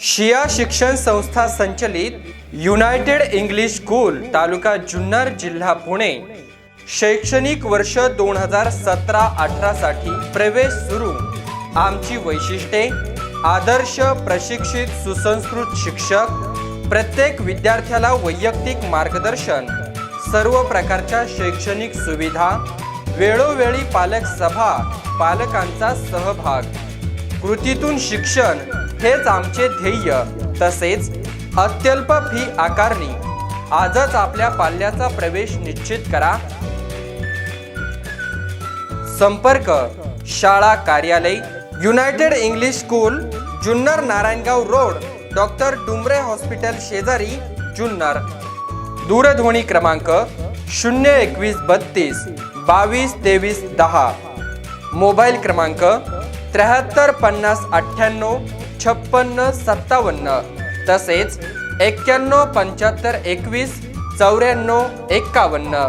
शिया शिक्षण संस्था संचलित united English school taluka Junnar जिल्हा पुणे. शैक्षणिक वर्ष दोन हजार सतरा अठरासाठी प्रवेश सुरू. आमची वैशिष्ट्ये आदर्श प्रशिक्षित सुसंस्कृत शिक्षक प्रत्येक विद्यार्थ्याला वैयक्तिक मार्गदर्शन सर्व प्रकारच्या शैक्षणिक सुविधा वेळोवेळी पालक सभा पालकांचा सहभाग. कृतीतून शिक्षण हेच आमचे ध्येय. तसेच अत्यल्प फी आकारणी. आजच आपल्या पाल्याचा प्रवेश निश्चित करा. संपर्क. शाळा कार्यालय. United English school. Junnar Narayangaon road. Doctor Dumre hospital शेजारी जुन्नर. दूरध्वनी क्रमांक शून्य एकवीस बत्तीस बावीस तेवीस दहा. मोबाईल क्रमांक त्र्याहत्तर पन्नास अठ्ठ्याण्णव छप्पन्न सत्तावन्न. तसेच एक्क्याण्णव पंच्याहत्तर एकवीस चौऱ्याण्णव एक्कावन्न.